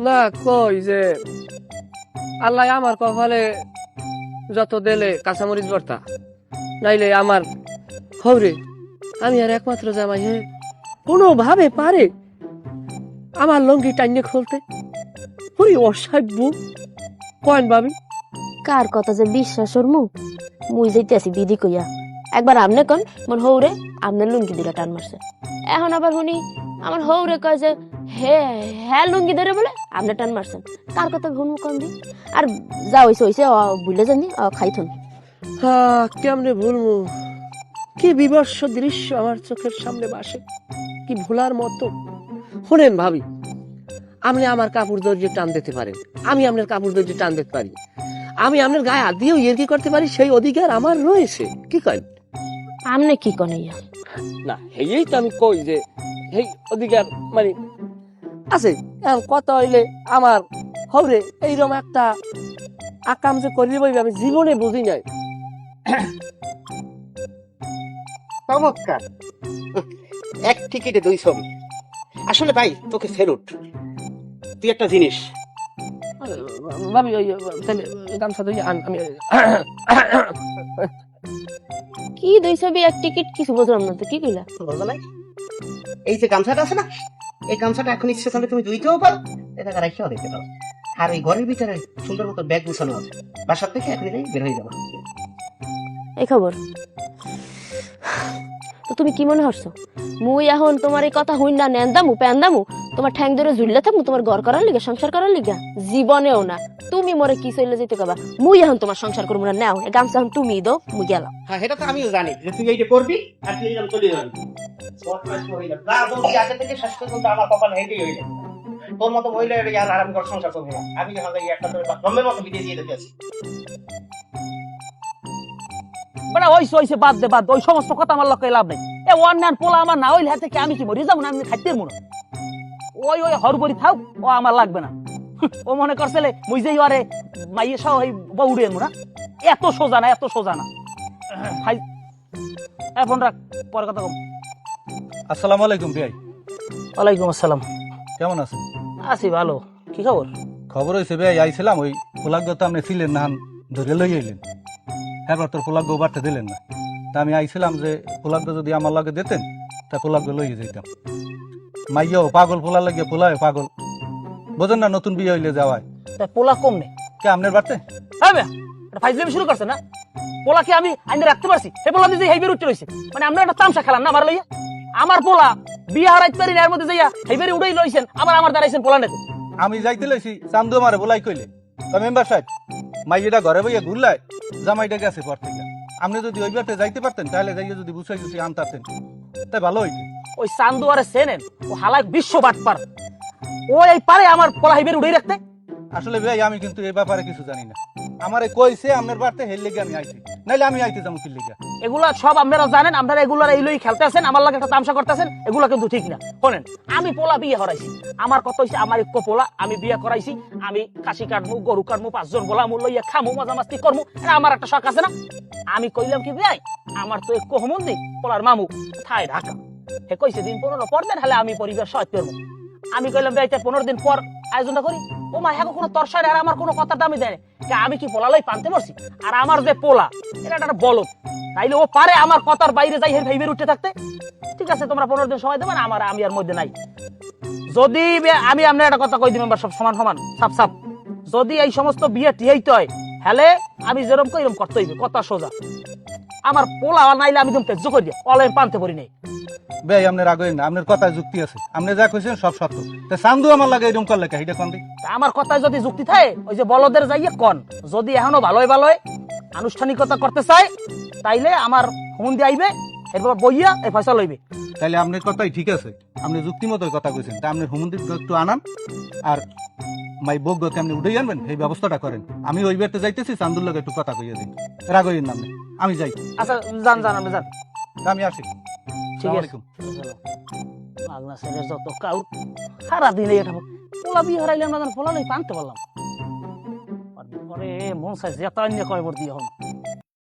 না, কই যে আল্লাহ আমার কপালে যত দেলে কাঁচামরিচ ভর্তা, নাইলে আমার হৌরে আমি আর একমাত্র জামাই হে, কোনোভাবে পারে আমার লঙ্গি টাইনে খুলতে। ওই অসাধ্য। কয়েন ভাবি। কার কথা যে বিশ্বাস ওর মুখ? মুই যাইতে আছি, দিদি কইয়া। একবার আমনে কন, মোর হৌরে আমনে লুঙ্গি দিলে টান মারছে। এখন আবার শুনি, আমার হৌরে কয় যে, হে হ্যাঁ লুঙ্গি ধরে বলে আমনে টান মারছেন। কার কথা ঘুমু কন দি? আর যা হইছে হইছে ভুলে জানি খাইথন হ্যাঁ কেমনে ভুলবো কি বিবর্ষ দৃশ্য আমার চোখের সামনে বাসে কি ভোলার মতো। শোনেন ভাবি আপনি আমার কাপড় দর্জি টান দিতে পারেন আমি আপনার কাপড় দর্জি টান দিতে পারি। আমি আপনার গায়ে হাত দিয়েও ইয়ে কি করতে পারি? সেই অধিকার আমার রয়েছে। কি করেন আপনি কি কন ইয়া? না এই তো আমি কই যে এই অধিকার মানে আছে। কত হইলে আমার হরে এইরকম একটা আকাম যে করি বইবে আমি জীবনে বুঝি নাই। চমৎকার। এক টিকিটে দুই ছবি আসলে ভাই তোকে ফেরত। তুই একটা জিনিস ভাবি ওই তাহলে গামছা ধুই আন আমি কি দুই ছবি এক টিকিট কিছু বুঝলাম না তো কি কইলা? নাই এই যে গামছাটা আছে না এই গামছাটা এখন ইচ্ছে করলে তুমি দুইতেও পারো এটা রাখিও দেখতে পারো আর এই ঘরের ভিতরে সুন্দর মতো ব্যাগ গুছানো আছে। বাসার থেকে এখন বের হয়ে যাব। এই খবর? তো তুমি কি মনে হচ্ছ মুই এখন তোমার এই কথা হইন না নেন্দামু প্যান্দামু তোমার ঠ্যাং ধরে ঝুললে থাকব তোমার ঘর করার লিগে সংসার করার লিগে? জীবনেও না। তুমি মরে কি চলে যেতে কবা? মুই এখন তোমার সংসার করব না নাও এই গামছা এখন তুমি দাও মুই গেলাম। হ্যাঁ এটা তো আমিও জানি যে তুই এইটা করবি আর তুই এইরকম চলে যাবি। বদমাইশ মহিলা। যা বলছি আগে থেকে শেষ পর্যন্ত আমার কপাল হেঁটেই হয়ে যাবে তোর মতো মহিলা আর আরাম করে সংসার করব না। আমি যখন এই একটা গমের মতো দিয়ে দিতে আছি। মানে ওইসে ওইসে বাদ দে বাদ দে, ওই সমস্ত কথা আমার লক্ষ্যে লাভ নেই। এ ওয়ান ম্যান পোলা আমার না ওই হাতে আমি কি মরি? যাব না আমি খাইতে মনে ওই ওই হরবরি থাক ও আমার লাগবে না। ও মনে করছিলে মুই আরে মাইয়ে সহ ওই বউড়ে না। এত সোজা না এত সোজা না। ভাই এখন রাখ পরে কথা কম। আসসালামু আলাইকুম ভাই। ওয়ালাইকুম আসসালাম। কেমন আছেন? আছি ভালো। কি খবর? খবর হয়েছে ভাই আইছিলাম ওই পোলাগ্য তো আপনি ছিলেন না হান ধরে লই আইলেন। এবার তোর পোলাগ্য বাড়তে দিলেন না। তা আমি আইছিলাম যে পোলাগ্য যদি আমার লাগে দিতেন তা পোলাগ্য লইয়ে যেতাম মাইয়াও পাগল পোলা লাগিয়ে পোলায় পাগল। বোঝেন না নতুন বিয়ে হইলে যাওয়ায়। তা পোলা কম নেই কে আপনার বাড়তে? হ্যাঁ ভাই এটা ফাইজলামি শুরু করছে না? পোলা কি আমি আইনে রাখতে পারছি? হে পোলা দিয়ে হেইবের উঠে রয়েছে মানে আমরা একটা তামসা খেলাম না আমার লইয়া? আমার পোলা বিয়ে হারাইতে পারি না এর মধ্যে যাইয়া হেইবেরে উড়াই লইছেন আবার আমার দাঁড়াইছেন পোলা নেতে। আমি যাইতে লইছি চান্দু আমারে বলাই কইলে। তা মেম্বার সাহেব মাইয়েটা ঘরে বইয়া ঘুরলায় জামাইটা গেছে পর থেকে। আপনি যদি ওই বাড়তে যাইতে পারতেন তাহলে যাইয়া যদি বুঝাই বুঝি আনতারতেন তাই ভালো হইতো। ওই চান্দুয়ারে সেনেন ও হালাক বিশ্ব বাটপার। ও এই পারে আমার পোলা হেইবের উড়াই রাখতে? আসলে ভাই আমি কিন্তু এই ব্যাপারে কিছু জানি না। আমারে কইছে আপনার বাড়তে হেল লেগে আমি আইছি। নাইলে আমি আইতে যাব কি লেগে? এগুলা সব আপনারা জানেন আপনারা এগুলার এই লই খেলতে আছেন আমার লাগে একটা তামসা করতেছেন এগুলা কিন্তু ঠিক না। শোনেন আমি পোলা বিয়ে হরাইছি। আমার কত হইছে আমার এক পোলা আমি বিয়ে করাইছি আমি কাশি কাটমু গরু কাটমু পাঁচজন বলা মু লইয়া খামু মজা মাস্তি করমু। আমার একটা শখ আছে না? আমি কইলাম কি ভাই আমার তো এক কোহমন্দি পোলার মামু থাই ঢাকা। হে কইছে দিন পনেরো পর দেন হলে আমি পরিবার সহায় করব। আমি কইলাম পনেরো দিন পর আয়োজনটা করি। ও মা হ্যাঁ কোনো তরসায় আর আমার কোনো কথা দামি দেয় আমি কি পানতে পারছি আর আমার যে পোলা, এটা একটা বলদ। তাইলে ও পারে আমার কথার বাইরে যাই হের ভাইবের উঠে থাকতে? ঠিক আছে, তোমরা পনেরো দিন সময় দেবেন আমার, আমি আর মধ্যে নাই। যদি আমি আপনার একটা কথা কই দিবেন সব সমান সমান সাপ সাপ যদি এই সমস্ত বিয়ে টিহাইতে হয় হ্যালে আমি যেরম কই এরকম করতে হইবে কথা সোজা। আমার পোলা নাইলে আমি তুমি তেজ্য করি অলাইন পানতে পারি নাই। ভাই আপনার আগে না আপনার কথায় যুক্তি আছে। আপনি যা কইছেন সব সত্য। তা চান্দু আমার লাগে এরকম করলে কে হিটা কোন আমার কথায় যদি যুক্তি থাকে ওই যে বলদের যাইয়ে কোন যদি এখনও ভালোই ভালোই আনুষ্ঠানিকতা করতে চায় তাইলে আমার ফোন দিয়ে আইবে এরপর বইয়া এই ফয়সা লইবে। তাইলে আপনার কথাই ঠিক আছে। আপনি যুক্তিমত কথা কইছেন। তা আপনার হুমন্দির একটু আনান। আর মাই বগ্যকে আপনি উঠেই আনবেন এই ব্যবস্থাটা করেন। আমি ওই বেরতে যাইতেছি চান্দুর লগে একটু কথা কইয়া দিন। রাগইন নামে আমি যাই। আচ্ছা যান যান আপনি যান। আমি আসি। ঠিক আছে। আগনা ছেলের যত কাউর সারা দিনে এটা পোলা বিয়ে হারাইলাম না জানো, পোলা লই পানতে পারলাম। পরে মন চাই যেটা অন্য কয় বর্তি এখন